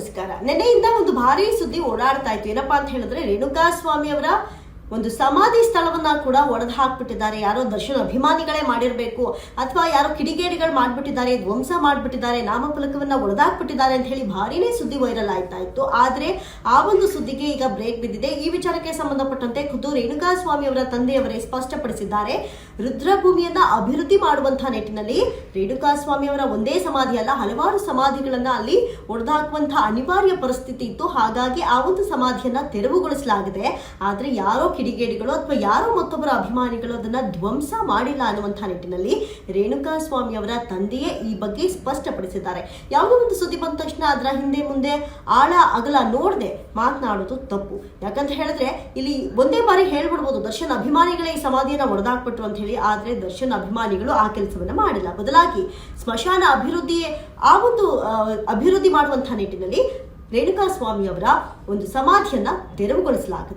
ನಮಸ್ಕಾರ. ನಿನ್ನೆಯಿಂದ ಒಂದು ಭಾರಿ ಸುದ್ದಿ ಓಡಾಡ್ತಾ ಇತ್ತು. ಏನಪ್ಪಾ ಅಂತ ಹೇಳಿದ್ರೆ ರೇಣುಕಾ ಸ್ವಾಮಿ ಅವರ ಒಂದು ಸಮಾಧಿ ಸ್ಥಳವನ್ನ ಕೂಡ ಒಡೆದು ಹಾಕ್ಬಿಟ್ಟಿದ್ದಾರೆ. ಯಾರೋ ದರ್ಶನ ಅಭಿಮಾನಿಗಳೇ ಮಾಡಿರಬೇಕು. ಅಥವಾ ಯಾರೋ ಕಿಡಿಗೇಡಿಗಳು ಮಾಡ್ಬಿಟ್ಟಿದ್ದಾರೆ, ಧ್ವಂಸ ಮಾಡ್ಬಿಟ್ಟಿದ್ದಾರೆ, ನಾಮಫಲಕವನ್ನ ಒಡೆದಾಕ್ಬಿಟ್ಟಿದ್ದಾರೆ ಅಂತ ಹೇಳಿ ಭಾರಿನೇ ಸುದ್ದಿ ವೈರಲ್ ಆಯ್ತಾ ಇತ್ತು. ಆದ್ರೆ ಆ ಒಂದು ಸುದ್ದಿಗೆ ಈಗ ಬ್ರೇಕ್ ಬಿದ್ದಿದೆ. ಈ ವಿಚಾರಕ್ಕೆ ಸಂಬಂಧಪಟ್ಟಂತೆ ಖುದ್ದು ರೇಣುಕಾ ಸ್ವಾಮಿ ಅವರ ತಂದೆಯವರೇ ಸ್ಪಷ್ಟಪಡಿಸಿದ್ದಾರೆ. ರುದ್ರಭೂಮಿಯನ್ನ ಅಭಿವೃದ್ಧಿ ಮಾಡುವಂತಹ ನಿಟ್ಟಿನಲ್ಲಿ ರೇಣುಕಾ ಸ್ವಾಮಿ ಅವರ ಒಂದೇ ಸಮಾಧಿ ಅಲ್ಲ, ಹಲವಾರು ಸಮಾಧಿಗಳನ್ನ ಅಲ್ಲಿ ಒಡೆದಾಕುವಂತಹ ಅನಿವಾರ್ಯ ಪರಿಸ್ಥಿತಿ ಇತ್ತು. ಹಾಗಾಗಿ ಆ ಒಂದು ಸಮಾಧಿಯನ್ನ ತೆರವುಗೊಳಿಸಲಾಗಿದೆ. ಆದ್ರೆ ಯಾರೋ ಕಿಡಿಗೇಡಿಗಳು ಅಥವಾ ಯಾರೋ ಮತ್ತೊಬ್ಬರ ಅಭಿಮಾನಿಗಳು ಅದನ್ನ ಧ್ವಂಸ ಮಾಡಿಲ್ಲ ಅನ್ನುವಂತಹ ನಿಟ್ಟಿನಲ್ಲಿ ರೇಣುಕಾ ಸ್ವಾಮಿ ಅವರ ತಂದೆಯೇ ಈ ಬಗ್ಗೆ ಸ್ಪಷ್ಟಪಡಿಸಿದ್ದಾರೆ. ಯಾವುದೋ ಒಂದು ಸುದ್ದಿ ಬಂದ ತಕ್ಷಣ ಅದರ ಹಿಂದೆ ಮುಂದೆ ಆಳ, ಅಗಲ ನೋಡದೆ ಮಾತನಾಡೋದು ತಪ್ಪು. ಯಾಕಂತ ಹೇಳಿದ್ರೆ ಇಲ್ಲಿ ಒಂದೇ ಬಾರಿ ಹೇಳ್ಬಿಡ್ಬೋದು, ದರ್ಶನ್ ಅಭಿಮಾನಿಗಳೇ ಈ ಸಮಾಧಿಯನ್ನ ಒಡೆದಾಕ್ಬಿಟ್ರು ಅಂತ ಹೇಳಿ, ಆದ್ರೆ ದರ್ಶನ್ ಅಭಿಮಾನಿಗಳು ಆ ಕೆಲಸವನ್ನ ಮಾಡಿಲ್ಲ. ಬದಲಾಗಿ ಸ್ಮಶಾನ ಅಭಿವೃದ್ಧಿ, ಆ ಒಂದು ಅಭಿವೃದ್ಧಿ ಮಾಡುವಂತಹ ನಿಟ್ಟಿನಲ್ಲಿ ರೇಣುಕಾ ಸ್ವಾಮಿ ಅವರ ಒಂದು ಸಮಾಧಿಯನ್ನ ತೆರವುಗೊಳಿಸಲಾಗಿದೆ.